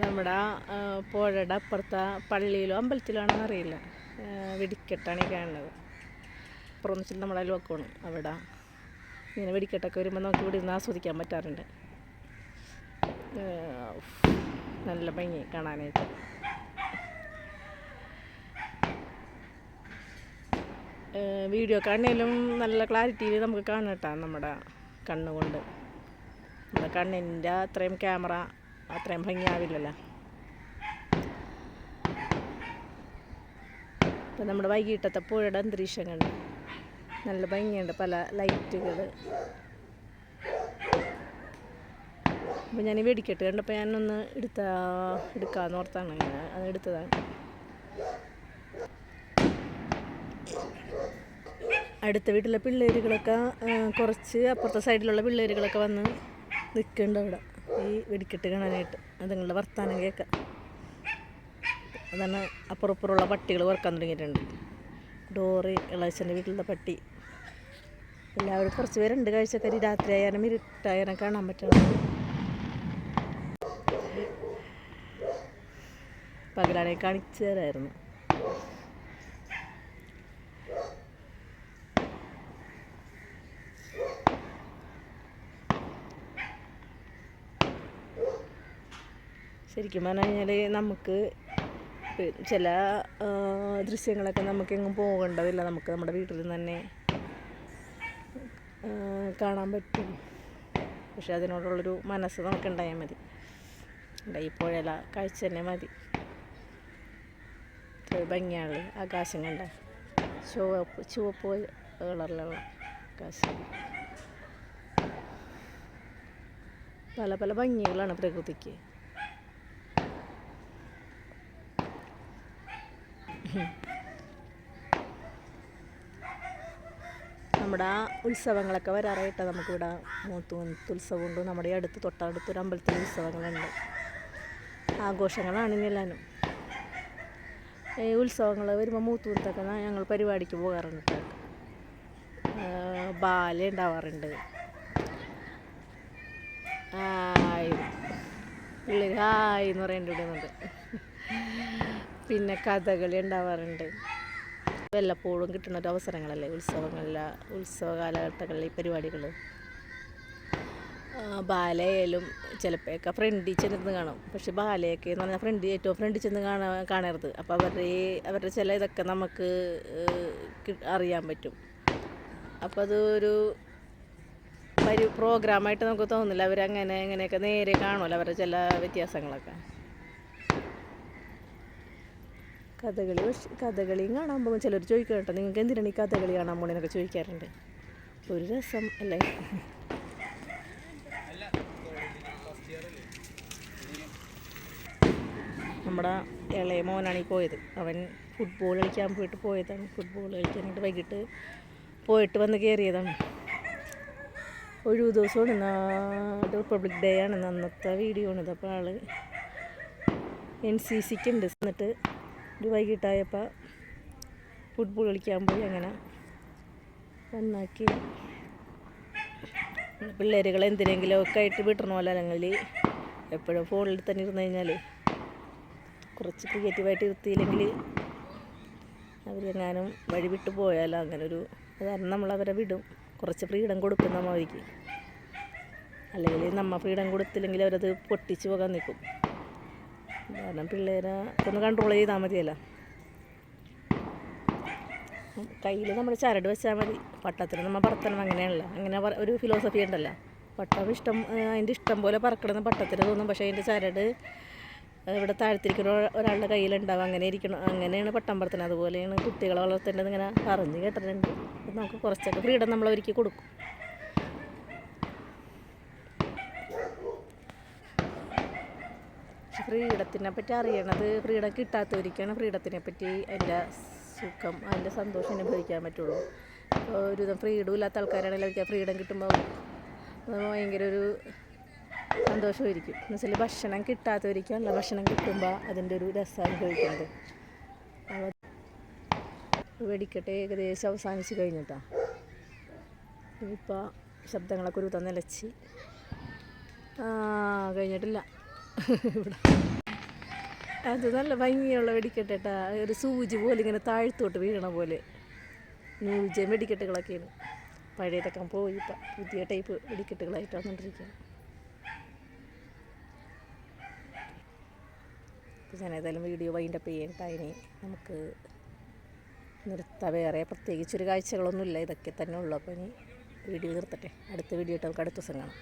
നമ്മുടെ പുഴയുടെ അപ്പുറത്തെ പള്ളിയിലോ അമ്പലത്തിലാണോ അറിയില്ല. വെടിക്കെട്ടാണ് ഈ കാണുന്നത്. അപ്പുറം വെച്ചിട്ട് നമ്മളെ അയൽവക്കമാണ്. അവിടെ ഇങ്ങനെ വെടിക്കെട്ടൊക്കെ വരുമ്പോൾ നമുക്ക് ഇവിടെ ഇരുന്ന് ആസ്വദിക്കാൻ പറ്റാറുണ്ട്. നല്ല ഭംഗി കാണാനായിട്ട്. വീഡിയോ കാണുന്നതിലും നല്ല ക്ലാരിറ്റിയിൽ നമുക്ക് കാണാം കേട്ടോ നമ്മുടെ കണ്ണുകൊണ്ട്. നമ്മുടെ കണ്ണിന്റെ അത്രയും ക്യാമറ അത്രയും ഭംഗിയാവില്ലല്ലോ. ഇപ്പം നമ്മുടെ വൈകിട്ടത്തെ പുഴയുടെ അന്തരീക്ഷം കണ്ട്? നല്ല ഭംഗിയുണ്ട് പല ലൈറ്റുകൾ അപ്പോൾ ഞാൻ വെടിക്കെട്ട് കണ്ടപ്പോൾ ഞാനൊന്ന് എടുത്ത എടുക്കാന്ന് ഓർത്താണ് ഞാൻ അത് എടുത്തതാണ്. അടുത്ത വീട്ടിലെ പിള്ളേരുകളൊക്കെ കുറച്ച് അപ്പുറത്തെ സൈഡിലുള്ള പിള്ളേരുകളൊക്കെ വന്ന് നിൽക്കുന്നുണ്ട് അവിടെ. ഈ വെടിക്കെട്ട് കാണാനായിട്ട്. അതുങ്ങളുടെ വർത്താനം കേൾക്കാം. അതാണ് അപ്പുറപ്പുറമുള്ള പട്ടികൾ വറക്കാൻ തുടങ്ങിയിട്ടുണ്ട്. ഡോറി ഇളച്ചന്റെ വീട്ടിലത്തെ പട്ടി. എല്ലാവരും കുറച്ച് പേരുണ്ട് കാഴ്ചക്കാരി. രാത്രി ആയാലും ഇരുട്ടായാലും കാണാൻ പറ്റണം പകലാണെങ്കിൽ കാണിച്ചു തരായിരുന്നു. ശരിക്കും പറഞ്ഞു കഴിഞ്ഞാൽ നമുക്ക് ചില ദൃശ്യങ്ങളൊക്കെ നമുക്ക് എങ്ങും പോകേണ്ടതില്ല. നമുക്ക് നമ്മുടെ വീട്ടിൽ തന്നെ കാണാൻ പറ്റും. പക്ഷെ അതിനോടുള്ളൊരു മനസ്സ് നമുക്ക് ഉണ്ടായാൽ മതി പുഴല കാഴ്ച തന്നെ മതി. ഭംഗിയാണ് ആകാശം കണ്ട. ചുവപ്പ് ചുവപ്പ് കളറിലുള്ള ആകാശം. പല പല ഭംഗികളാണ് പ്രകൃതിക്ക്. നമ്മുടെ ആ ഉത്സവങ്ങളൊക്കെ വരാറായിട്ട് നമുക്കിവിടെ മൂത്തുകുന്നത്ത് ഉത്സവമുണ്ട് നമ്മുടെ അടുത്ത് തൊട്ടടുത്തൊരു അമ്പലത്തിൽ ഉത്സവങ്ങളുണ്ട്. ആഘോഷങ്ങളാണ് എല്ലാവരും. ഈ ഉത്സവങ്ങൾ വരുമ്പോൾ മൂത്തുകുന്നത്തൊക്കെ ന- ഞങ്ങൾ പരിപാടിക്ക് പോകാറുണ്ട് ബാല ഉണ്ടാവാറുണ്ട്. ഹായ് പിള്ളേർ ഹായ് എന്ന് പറയേണ്ടി പറയേണ്ടിടുന്നുണ്ട് പിന്നെ കഥകളി ഉണ്ടാവാറുണ്ട്. വല്ലപ്പോഴും കിട്ടുന്ന ഒരു അവസരങ്ങളല്ലേ? ഉത്സവങ്ങളിലെ ഉത്സവ കാലഘട്ടങ്ങളിലെ ഈ പരിപാടികൾ ബാലയായാലും ചിലപ്പോഴൊക്കെ ഫ്രണ്ടിൽ ചെന്നിരുന്ന് കാണും. പക്ഷെ ബാലയൊക്കെ എന്ന് പറഞ്ഞാൽ ഫ്രണ്ട് ഏറ്റവും ഫ്രണ്ടിൽ ചെന്ന് കാണാ കാണരുത്. അപ്പോൾ അവരുടെ അവരുടെ ചില ഇതൊക്കെ നമുക്ക് അറിയാൻ പറ്റും. അപ്പോൾ അതൊരു പരി പ്രോഗ്രാമായിട്ട് നമുക്ക് തോന്നില്ല അവരങ്ങനെ ഇങ്ങനെയൊക്കെ നേരെ കാണുമല്ലോ അവരുടെ ചില വ്യത്യാസങ്ങളൊക്കെ. കഥകളി പക്ഷെ കഥകളിയും കാണാൻ പോകുമ്പോൾ ചിലർ ചോദിക്കും കേട്ടോ നിങ്ങൾക്ക് എന്തിനാണ് ഈ കഥകളി കാണാൻ പോണെന്നൊക്കെ ചോദിക്കാറുണ്ട്. ഒരു രസം അല്ലേ? നമ്മുടെ ഇളയ മോനാണ് ഈ പോയത്. അവൻ ഫുട്ബോൾ കളിക്കാൻ പോയിട്ട് പോയതാണ്. ഫുട്ബോൾ കളിക്കാനായിട്ട് വൈകിട്ട് പോയിട്ട് വന്ന് കയറിയതാണ് ഒഴിവ് ദിവസമാണ് റിപ്പബ്ലിക് ഡേ ആണ്. അന്നത്തെ വീഡിയോ ആണ്. അപ്പോൾ ആൾ എൻ സി സിക്ക് ഉണ്ട്. എന്നിട്ട് ഒരു വൈകിട്ടായപ്പോൾ ഫുട്ബോൾ കളിക്കാൻ പോയി അങ്ങനെ നന്നാക്കി. പിള്ളേരുകളെ എന്തിനെങ്കിലും ഒക്കെ ആയിട്ട് പോലെ അല്ലെങ്കിൽ എപ്പോഴും ഫോണിൽ തന്നെ ഇരുന്ന് കഴിഞ്ഞാൽ കുറച്ച് ക്രിയേറ്റീവായിട്ട് ഇരുത്തിയില്ലെങ്കിൽ അവരെങ്ങാനും വഴി വിട്ടു പോയാലോ അങ്ങനൊരു കാരണം നമ്മൾ അവരെ വിടും. കുറച്ച് ഫ്രീഡം കൊടുക്കും നമ്മൾക്ക് അല്ലെങ്കിൽ നമ്മൾ ഫ്രീഡം കൊടുത്തില്ലെങ്കിൽ അവരത് പൊട്ടിച്ച് പോകാൻ നിൽക്കും. കാരണം പിള്ളേരെ ഒന്ന് കൺട്രോൾ ചെയ്താൽ മതിയല്ലോ. കയ്യിൽ നമ്മൾ ചരട് വെച്ചാൽ മതി. പട്ടത്തിന് നമ്മൾ പറത്തണം അങ്ങനെയാണല്ലോ. അങ്ങനെ ഒരു ഫിലോസഫി ഉണ്ടല്ലോ. പട്ടം ഇഷ്ടം അതിന്റെ ഇഷ്ടം പോലെ പറക്കണമെന്ന് പട്ടത്തിന് തോന്നും. പക്ഷേ അതിന്റെ ചരട് ഇവിടെ താഴ്ത്തിരിക്കുന്ന ഒരാളുടെ കയ്യിലുണ്ടാവും. അങ്ങനെ ഇരിക്കണം. അങ്ങനെയാണ് പട്ടം പറത്തുന്നത് അതുപോലെയാണ് കുട്ടികളെ വളർത്തേണ്ടത് ഇങ്ങനെ പറഞ്ഞു കേട്ടിട്ടുണ്ട്. നമുക്ക് കുറച്ചൊക്കെ ഫ്രീഡം നമ്മൾ അവർക്ക് കൊടുക്കും. ഫ്രീഡത്തിനെ പറ്റി അറിയണത് ഫ്രീഡം കിട്ടാത്തവർക്കാണ് ഫ്രീഡത്തിനെ പറ്റി അതിന്റെ സുഖം അതിന്റെ സന്തോഷം അനുഭവിക്കാൻ പറ്റുള്ളൂ. ഇപ്പോൾ ഒരുവിധം ഫ്രീഡം ഇല്ലാത്ത ആൾക്കാരാണെങ്കിൽ അവർക്ക് ഫ്രീഡം കിട്ടുമ്പോൾ ഭയങ്കര ഒരു സന്തോഷമായിരിക്കും. എന്ന് വെച്ചാൽ ഭക്ഷണം കിട്ടാത്തവർക്കാണല്ലോ ഭക്ഷണം കിട്ടുമ്പോൾ അതിന്റെ ഒരു രസം അനുഭവിക്കുന്നത്. വെടിക്കട്ടെ ഏകദേശം അവസാനിച്ച് കഴിഞ്ഞിട്ടാണ് ഇപ്പോൾ ശബ്ദങ്ങളൊക്കെ ഒരു നിലച്ച്. ആ കഴിഞ്ഞിട്ടില്ല. അത് നല്ല ഭംഗിയുള്ള വെടിക്കെട്ടാ ഒരു സൂചി പോലെ ഇങ്ങനെ താഴ്ത്തോട്ട് വീഴണ പോലെ. നൂജ വെടിക്കെട്ടുകളൊക്കെയാണ്. പഴയതൊക്കെ പോയി ഇപ്പം പുതിയ ടൈപ്പ് വെടിക്കെട്ടുകളായിട്ട് വന്നുകൊണ്ടിരിക്കുകയാണ് അപ്പോൾ ഞാൻ ഏതായാലും വീഡിയോ വൈൻഡപ്പ് ചെയ്യണ്ട ഇനി നമുക്ക് നിർത്താം. വേറെ പ്രത്യേകിച്ചൊരു കാഴ്ചകളൊന്നുമില്ല. ഇതൊക്കെ തന്നെ ഉള്ളൂ. അപ്പോൾ ഇനി വീഡിയോ നിർത്തട്ടെ. അടുത്ത വീഡിയോ ഇട്ട് നമുക്ക് അടുത്ത ദിവസം കാണാം.